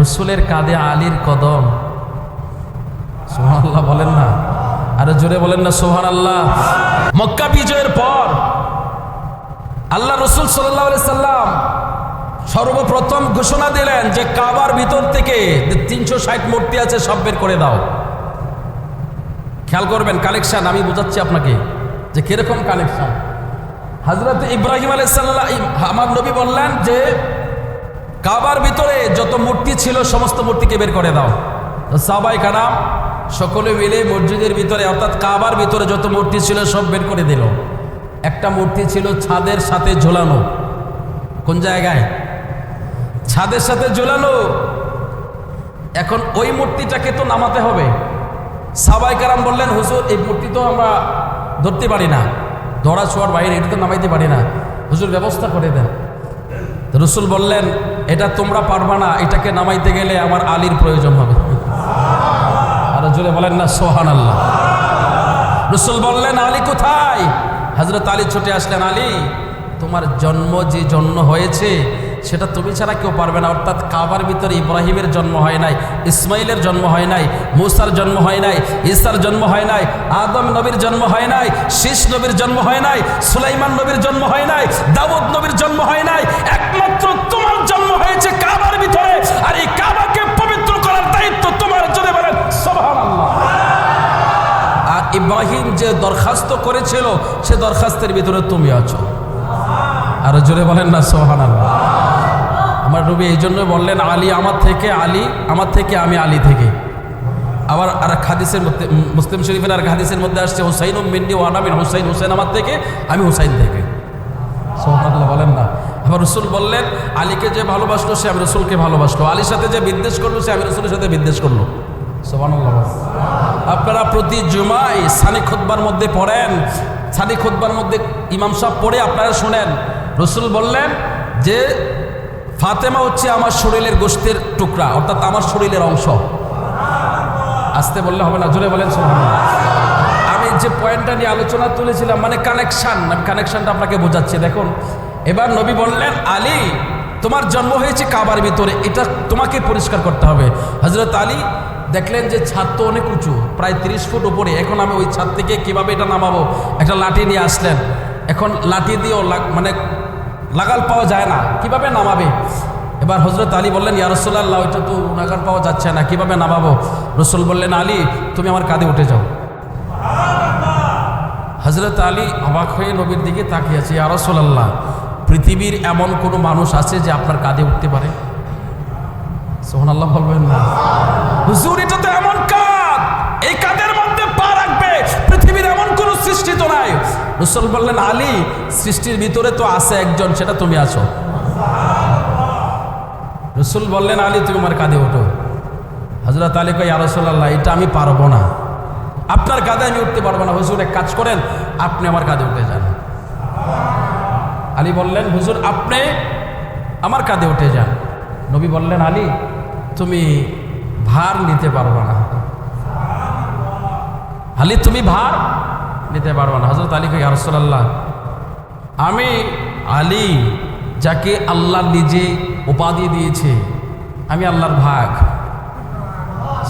রসুলের কাঁধে আলীর কদম। সোহান আল্লাহ বলেন না। আরও জোরে বলেন না সোহান আল্লাহ মক্কা বিজয়ের পর আল্লাহ রসুল সাল্লাম সর্বপ্রথম ঘোষণা দিলেন যে কাবার ভিতর থেকে তিনশো ষাট মূর্তি আছে সব বের করে দাও। খেয়াল করবেন, কালেকশন, আমি বোঝাচ্ছি আপনাকে যে কীরকম কালেকশন। হজরত ইব্রাহিম আলাইসাল্লাহ আমার নবী বললেন যে কাবার ভিতরে যত মূর্তি ছিল, সমস্ত মূর্তিকে বের করে দাও। সাবাই কারাম সকলে মিলে মসজিদের ভিতরে, অর্থাৎ কাবার ভিতরে যত মূর্তি ছিল, সব বের করে দিল। একটা মূর্তি ছিল ছাদের সাথে ঝোলানো। কোন জায়গায়? ছাদের সাথে ঝোলানো। এখন ওই মূর্তিটাকে তো নামাতে হবে। সাবাই কারাম বললেন, হুজুর, এই মূর্তি তো আমরা ধরতে পারি না। ধরা ছোঁয়ার বাইরে, এটা তো নামাইতে পারি না। হুজুর, ব্যবস্থা করে দেন। রসুল বললেন, এটা তোমরা পারবা না, এটাকে নামাইতে গেলে আমার আলীর প্রয়োজন হবে। আর জোরে বলেন না সোহান আল্লাহ রসুল বললেন, আলী কোথায়? হজরত আলী ছুটে আসলেন, আলী, তোমার জন্ম যে জন্ম হয়েছে সেটা তুমি ছাড়া কেউ পারবে না। অর্থাৎ কাবার ভিতরে ইব্রাহিমের জন্ম হয় নাই, ইসমাইলের জন্ম হয় নাই, মুসার জন্ম হয় নাই ইসার জন্ম হয় নাই, আদম নবীর জন্ম হয় নাই, শীষ নবীর জন্ম হয় নাই, সুলাইমান নবীর জন্ম হয় নাই, দাউদ নবীর জন্ম হয় নাই, একমাত্র তোমার জন্ম হয়েছে কাবার ভিতরে। আর এই কাবাকে পবিত্র করার দায়িত্ব তোমার জন্য বলেন আর ইব্রাহিম যে দরখাস্ত করেছিল, সে দরখাস্তের ভিতরে তুমি আছো। আর জোরে বলেন না সোহান আল্লাহ আমার নবী এই জন্য বললেন, আলী আমার থেকে, আলী, আমার থেকে, আমি আলী থেকে। আবার আর এক হাদিসের মধ্যে মুসলিম শরীফের আর এক হাদিসের মধ্যে আসছে হুসাইন মিন্নি ও আনামিন হুসাইন। হুসেন আমার থেকে, আমি হুসাইন থেকে। সোহানাল্লাহ বলেন না। আবার রসুল বললেন, আলীকে যে ভালোবাসলো, সে আমি রসুলকে ভালোবাসলো। আলীর সাথে যে বিদ্বেষ করল, সে আমি রসুলের সাথে বিদ্বেষ করল। আপনারা প্রতি জুমায় সানি খুতবার মধ্যে পড়েন, সানি খুতবার মধ্যে ইমাম সাহেব পড়ে আপনারা শোনেন। রসুল বললেন যে ফাতেমা হচ্ছে আমার শরীরের গোষ্ঠের টুকরা, অর্থাৎ আমার শরীরের অংশ। আসতে বললে হবে না, জোরে বলেন। আমি যে পয়েন্টটা নিয়ে আলোচনা তুলেছিলাম মানে কানেকশান আমি কানেকশানটা আপনাকে বোঝাচ্ছি, দেখুন। এবার নবী বললেন, আলী, তোমার জন্ম হয়েছে কাবার ভিতরে, এটা তোমাকে পরিষ্কার করতে হবে। হজরত আলী দেখলেন যে ছাদ তো অনেক উঁচু, প্রায় তিরিশ ফুট উপরে। এখন আমি ওই ছাদ থেকে কীভাবে এটা নামাবো? একটা লাঠি নিয়ে আসলেন। এখন লাঠি দিয়েও মানে লাগাল পাওয়া যায় না। কীভাবে নামাবে? এবার হজরত আলী বললেন ইয়া রসোল্লাহ ওইটা তো নাগাল পাওয়া যাচ্ছে না কীভাবে নামাবো? রসুল বললেন আলী তুমি আমার কাঁধে উঠে যাও। হজরত আলী অবাক হয়ে নবীর দিকে তাকিয়ে আছে ইয়া রসোল্লাহ পৃথিবীর এমন কোনো মানুষ আছে যে আপনার কাঁধে উঠতে পারে? সোহান আল্লাহ বলবেন না। হুজুর এটা তো এমন কাঁধ। এই কাঁধের মধ্যে পা রাখবে। পৃথিবীর এমন কোনো সৃষ্টি তো নাই। রসুল বললেন, আলী, সৃষ্টির ভিতরে তো আছে একজন, সেটা তুমি আছো। রসুল বললেন, আলী, তুমি আমার কাঁধে ওঠো। হজরত আলী কই আরসোল্লাহ এটা আমি পারব না। আপনার কাঁধে আমি উঠতে পারব না। হুজুর, এক কাজ করেন, আপনি আমার কাঁধে উঠে যান। আলী বললেন, হুজুর, আপনি আমার কাঁধে উঠে যান। নবী বললেন, আলী, তুমি ভার নিতে পারবে না। আলী, তুমি ভার নিতে পারবে না। হজরত আলী কই আরসোল্লাহ আমি আলী যাকে আল্লাহ নিজে উপাধি দিয়েছে, আমি আল্লাহর ভাগ।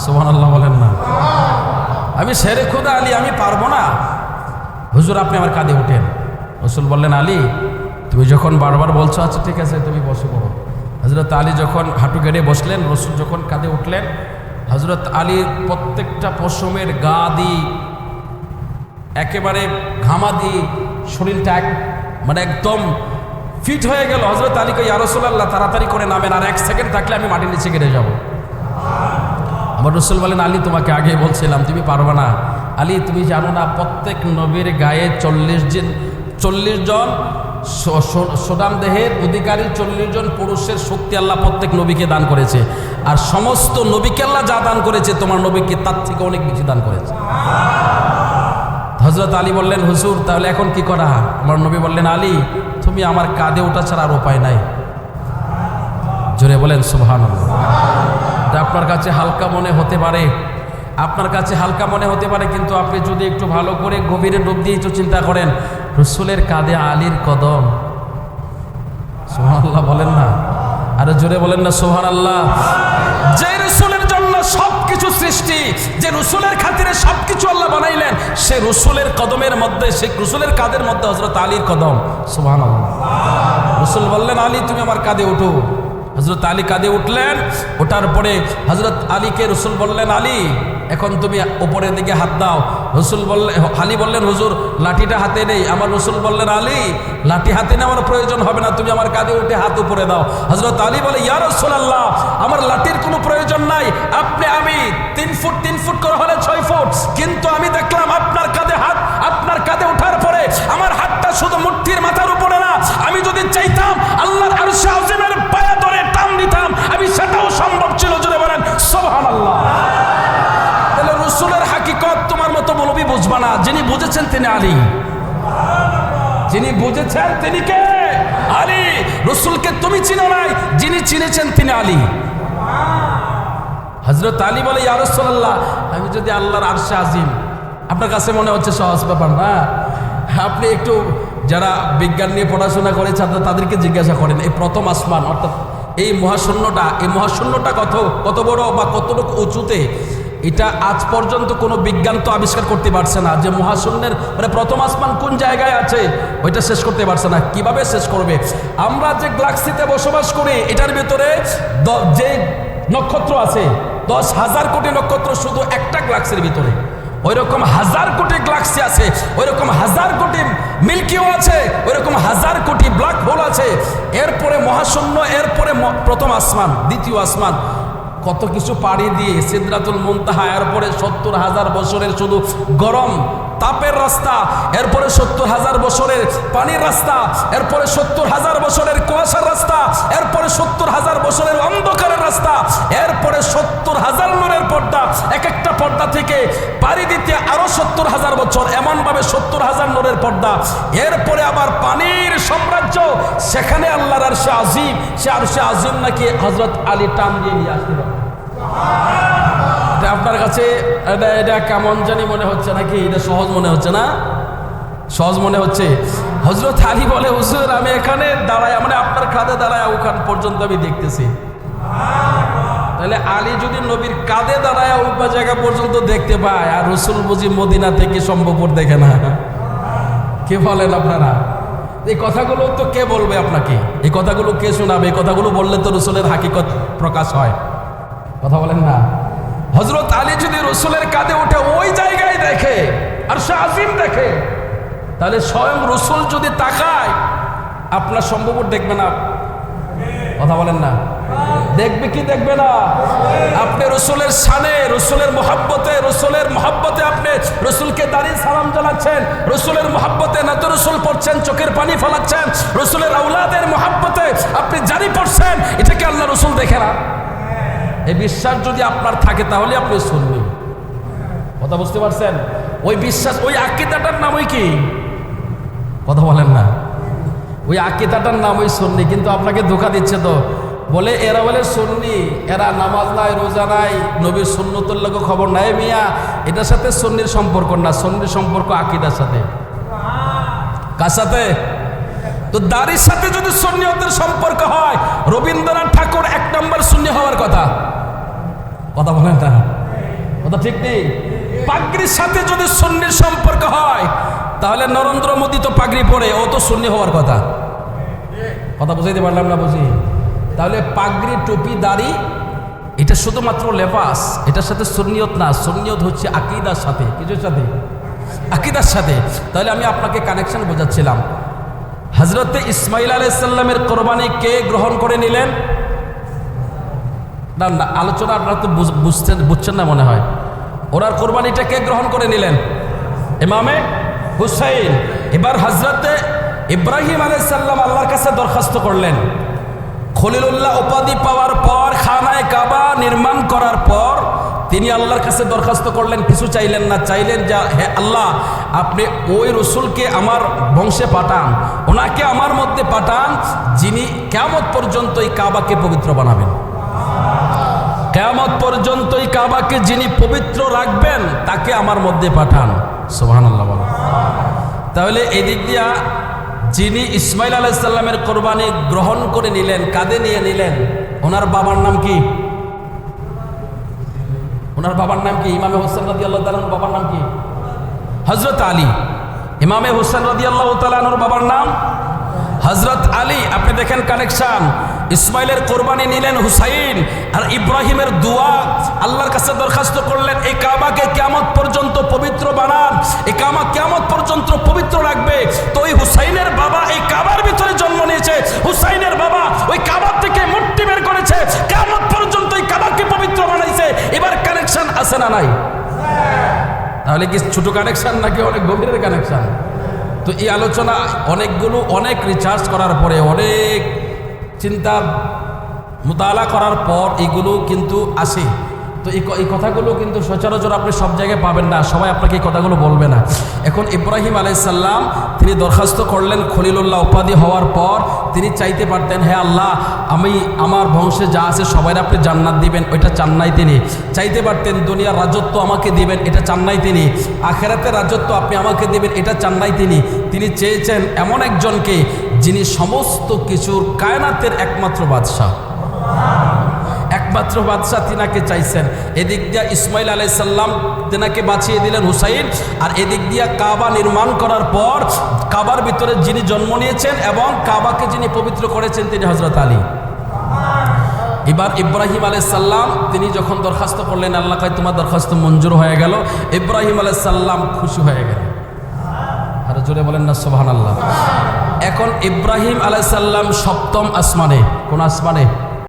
সোহান আল্লাহ বলেন না। আমি সেরে খুদা আলী, আমি পারব না। হুজুর, আপনি আমার কাঁধে উঠেন। রসুল বললেন, আলী, তুমি যখন বারবার বলছো আচ্ছা ঠিক আছে, তুমি বসে পড়ো হজরত আলী যখন হাঁটু গেড়ে বসলেন, রসুল যখন কাঁধে উঠলেন হজরত আলীর প্রত্যেকটা পশমের গা দিয়ে একেবারে ঘামা দিয়ে শরীরটা এক মানে একদম ফিট হয়ে গেল। হজরত আলীকে ইয়ারসোল্লাহ তাড়াতাড়ি করে নামেন, আর এক সেকেন্ড থাকলে আমি মাটির নিচে কেটে যাব। আমার রসুল বলেন, আলী, তোমাকে আগে বলছিলাম, তুমি পারবে না। আলী, তুমি জানো না, প্রত্যেক নবীর গায়ে চল্লিশ জন চল্লিশ জন স- স- দেহের অধিকারী, চল্লিশ জন পুরুষের শক্তি আল্লাহ প্রত্যেক নবীকে দান করেছে। আর সমস্ত নবীকে আল্লাহ যা দান করেছে, তোমার নবীকে তার থেকে অনেক বেশি দান করেছে। হজরত আলী বললেন, হুজুর, তাহলে এখন কি করা আমার নবী বললেন, আলী, তুমি আমার কাঁধে ওঠা ছাড়া আর উপায় নাই। জোরে বলেন সুবহান এটা আপনার কাছে হালকা মনে হতে পারে, আপনার কাছে হালকা মনে হতে পারে, কিন্তু আপনি যদি একটু ভালো করে গভীরে ডুব দিয়ে একটু চিন্তা করেন, রসুলের কাঁধে আলীর কদম। সোহান আল্লাহ বলেন না। আরে জোরে বলেন না সোহান আল্লাহ যে রসুলের সবকিছু সৃষ্টি, যে রসুলের খাতিরে সবকিছু আল্লাহ বানাইলেন, সে রসুলের কদমের মধ্যে, সে রসুলের কাদের মধ্যে হজরত আলীর কদম? সুবহান রসুল বললেন, আলী, তুমি আমার কাঁধে উঠো। হজরত আলী কাঁধে উঠলেন, ওঠার পরে হজরত আলীকে রসুল বললেন, আলী, এখন তুমি উপরের দিকে হাত দাও। রসুল বললেন আলী বললেন, হুজুর, লাঠিটা হাতে নেই। আমার রসুল বললেন, আলী, লাঠি হাতে নেওয়ার প্রয়োজন হবে না, তুমি আমার কাঁধে উঠে হাত উপরে দাও। হজরত আলী বলে, ইয়া রসুল আল্লাহ আমার লাঠির কোনো প্রয়োজন নাই, আপনি আমি তিন ফুট তিন ফুট করে হলে ছয় ফুট। কিন্তু আমি দেখলাম আপনার কাঁধে হাত, আপনার কাঁধে ওঠার পরে আমার হাতটা শুধু মুঠির মাথার উপরে না, আমি যদি চাইতাম আল্লাহর আরশে আজিমের পায়া ধরে টান দিতাম, আমি সেটাও সম্ভব ছিল যদি বলেন, সুবহানাল্লাহ। তাহলে রসুলের হাকিকত তোমার মতো বলবি বুঝবা না, যিনি বুঝেছেন তিনি আলী। যিনি বুঝেছেন তিনি কে? আলী। রসুলকে তুমি চিনো নাই, যিনি চিনেছেন তিনি আলী। হজরত আলী বলে ইয়ারসোল্লাহ আমি যদি আল্লাহর আরশে আজিম, আপনার কাছে মনে হচ্ছে সহজ ব্যাপার না? আপনি একটু যারা বিজ্ঞান নিয়ে পড়াশোনা করে ছাত্র, তাদেরকে জিজ্ঞাসা করেন, এই প্রথম আসমান, অর্থাৎ এই মহাশূন্যটা এই মহাশূন্যটা কত কত বড় বা কতটুকু উঁচুতে, এটা আজ পর্যন্ত কোনো বিজ্ঞান তো আবিষ্কার করতে পারছে না। যে মহাশূন্যের মানে প্রথম আসমান কোন জায়গায় আছে, ওইটা শেষ করতে পারছে না। কীভাবে শেষ করবে? আমরা যে গ্লাক্সিতে বসবাস করি, এটার ভিতরে যে নক্ষত্র আছে দশ হাজার কোটি নক্ষত্র শুধু একটা গ্লাক্সের ভিতরে। ওই রকম হাজার কোটি গ্লাক্সি আছে ওই রকম হাজার কোটি মিল্কিও আছে ওই রকম হাজার কোটি ব্ল্যাক হোল আছে। এরপরে মহাশূন্য, এরপরে প্রথম আসমান, দ্বিতীয় আসমান। কত কিছু পাড়ি দিয়ে সিদ্রাতুল মুনতাহা, এরপরে সত্তর হাজার বছরের শুধু গরম, তাপের রাস্তা, এরপরে সত্তর হাজার বছরের পানির রাস্তা, এরপরে সত্তর হাজার বছরের কুয়াশার রাস্তা, এরপরে সত্তর হাজার বছরের এক একটা পর্দা থেকে পাড়ি দিতে আরও সত্তর হাজার বছর, এমনভাবে সত্তর হাজার নূরের পর্দা। এরপরে আবার পানির সাম্রাজ্য, সেখানে আল্লাহর আর সে আজিম। সে আর সে আজিম নাকি হজরত আলী টান দিয়ে নিয়ে আসতে পারে আপনার কাছে, এটা এটা কেমন জানি মনে হচ্ছে নাকি, এটা সহজ মনে হচ্ছে না? সহজ মনে হচ্ছে। হজরত আলী বলে, হুজুর, আমি এখানে দাঁড়ায় মানে আপনার খাদে দাঁড়ায়, ওখান পর্যন্ত আমি দেখতেছি। তাহলে আলী যদি নবীর কাঁধে দাঁড়ায় উপা জায়গা পর্যন্ত দেখতে পায়, আর রসুল বুঝি মদিনা থেকে সম্ভবপর দেখে না। কে বলেন আপনারা? এই কথাগুলো তো কে বলবে আপনাকে? এই কথাগুলো কে শোনাবে? এই কথাগুলো বললে তো রসুলের হাকিকত প্রকাশ হয়। কথা বলেন না। হজরত আলী যদি রসুলের কাঁধে উঠে ওই জায়গায় দেখে, আর সে দেখে, তাহলে স্বয়ং রসুল যদি তাকায়, আপনার সম্ভব দেখবে না। কথা বলেন না। দেখবে কি দেখবে না? আপনি রসুলের সানে রসুলের মোহাব্বতে রসুলের মোহাব্বতে আপনি রসুলকে দাঁড়িয়ে সালাম জানাচ্ছেন, রসুলের মোহাব্বতে না তো রসুল পড়ছেন, চোখের পানি ফেলাচ্ছেন, রসুলের আউলাদের মোহাব্বতে আপনি জারি পড়ছেন এটাকে আল্লাহ রসুল দেখে না? এই বিশ্বাস যদি আপনার থাকে, তাহলে আপনি শুনবেন কথা বুঝতে পারছেন? ওই বিশ্বাস, ওই আকিদাটার নাম ওই কি? কথা বলেন না। ওই আকিদাটার নাম ওই সন্নি, কিন্তু আপনাকে ধোকা দিচ্ছে তো। বলে, এরা বলে সন্নি, এরা নামাজ নাই, রোজা নাই নবীর সন্ন্যতের লোক খবর নাই মিয়া। এটার সাথে সন্নির সম্পর্ক না, সন্নির সম্পর্ক আকিদার সাথে। কার সাথে? তো দাড়ির সাথে যদি সন্নিয়তের সম্পর্ক হয়, রবীন্দ্রনাথ ঠাকুর এক নম্বর শূন্য হওয়ার কথা। কথা বলেন না। কথা ঠিক নেই? পাগড়ির সাথে যদি সন্নির সম্পর্ক হয়, তাহলে নরেন্দ্র মোদী তো পাগড়ি পরে, ও তো শূন্য হওয়ার কথা। কথা বুঝাইতে পারলাম না বুঝি? তাহলে পাগড়ি, টুপি, দাড়ি, এটা শুধুমাত্র লেবাস, এটার সাথে সুন্নিয়ত না, সুন্নিয়ত হচ্ছে আকিদার সাথে। কিছুর সাথে? আকিদার সাথে। তাহলে আমি আপনাকে কানেকশন বোঝাচ্ছিলাম। হজরতে ইসমাইল আলাইসাল্লামের কোরবানি কে গ্রহণ করে নিলেন? না না, আলোচনা আপনারা তো বুঝ- বুঝছেন বুঝছেন না মনে হয়। ওনার কোরবানিটা কে গ্রহণ করে নিলেন? ইমামে হুসাইন। এবার হজরতে ইব্রাহিম আলাইসাল্লাম আল্লাহর কাছে দরখাস্ত করলেন। খলিলুল্লাহ উপাধি পাওয়ার পর, খানায় কাবা নির্মাণ করার পর তিনি আল্লাহর কাছে দরখাস্ত করলেন, কিছু চাইলেন না। চাইলেন যা, হে আল্লাহ, আপনি ওই রসুলকে আমার বংশে পাঠান, ওনাকে আমার মধ্যে পাঠান, যিনি কেমত পর্যন্ত এই কাবাকে পবিত্র বানাবেন। কেয়ামত পর্যন্ত এই কাবাকে যিনি পবিত্র রাখবেন, তাকে আমার মধ্যে পাঠান। সোহান আল্লাহ তাহলে এদিক দিয়া যিনি ইসমাইল আলাইসাল্লামের কোরবানি গ্রহণ করে নিলেন, কাঁধে নিয়ে নিলেন, ওনার বাবার নাম কি? ওনার বাবার নাম কি? ইমামে হোসেন রাজি আল্লাহ বাবার নাম কি? হজরত আলী। ইমামে হোসেন রাজি আল্লাহ তালানোর বাবার নাম? হজরত আলী। আপনি দেখেন কানেকশন ইসমাইলের কোরবানি নিলেন হুসাইন, আর ইব্রাহিমের দোয়া আল্লাহর কাছে দরখাস্ত করলেন এই কাবাকে পর্যন্ত পবিত্র বানান। এই কামা কেমন পর্যন্ত পবিত্র রাখবে। তো ওই হুসাইনের বাবা এই কাবার ভিতরে জন্ম নিয়েছে। হুসাইনের বাবা ওই কাবার থেকে মূর্তি বের করেছে। কেমন পর্যন্ত এই কাবাকে পবিত্র বানাইছে। এবার কানেকশন আছে না নাই? তাহলে কি ছোট কানেকশন নাকি অনেক গভীরের কানেকশন তো এই আলোচনা অনেকগুলো, অনেক রিচার্জ করার পরে, অনেক চিন্তা মোতালা করার পর এগুলো কিন্তু আসে। তো এই এই কথাগুলো কিন্তু সচরাচর আপনি সব জায়গায় পাবেন না। সবাই আপনাকে এই কথাগুলো বলবে না। এখন ইব্রাহিম আলাইসাল্লাম তিনি দরখাস্ত করলেন খলিলুল্লাহ উপাধি হওয়ার পর তিনি চাইতে পারতেন হ্যাঁ আল্লাহ, আমি আমার বংশে যা আছে সবাই আপনি জান্নাত দিবেন, ওইটা চান নাই তিনি। চাইতে পারতেন, দুনিয়ার রাজত্ব আমাকে দিবেন, এটা চান নাই তিনি। আখেরাতের রাজত্ব আপনি আমাকে দিবেন, এটা চান নাই তিনি। তিনি চেয়েছেন এমন একজনকে যিনি সমস্ত কিছুর কায়নাতের একমাত্র বাদশাহ। একমাত্র বাদশাহ তিনাকে চাইছেন। এদিক দিয়া ইসমাইল আলাইসাল্লাম তেনাকে বাঁচিয়ে দিলেন হুসাইন। আর এদিক দিয়া কাবা নির্মাণ করার পর কাবার ভিতরে যিনি জন্ম নিয়েছেন এবং কাবাকে যিনি পবিত্র করেছেন তিনি হজরত আলী। এবার ইব্রাহিম আলাইসাল্লাম তিনি যখন দরখাস্ত করলেন, আল্লাহ কয়, তোমার দরখাস্ত মঞ্জুর হয়ে গেল। ইব্রাহিম আলাইসাল্লাম খুশি হয়ে গেল। আর জোরে বলেন না সোহান আল্লাহ এখন ইব্রাহিম আলাইসাল্লাম সপ্তম আসমানে। কোন আসমানে?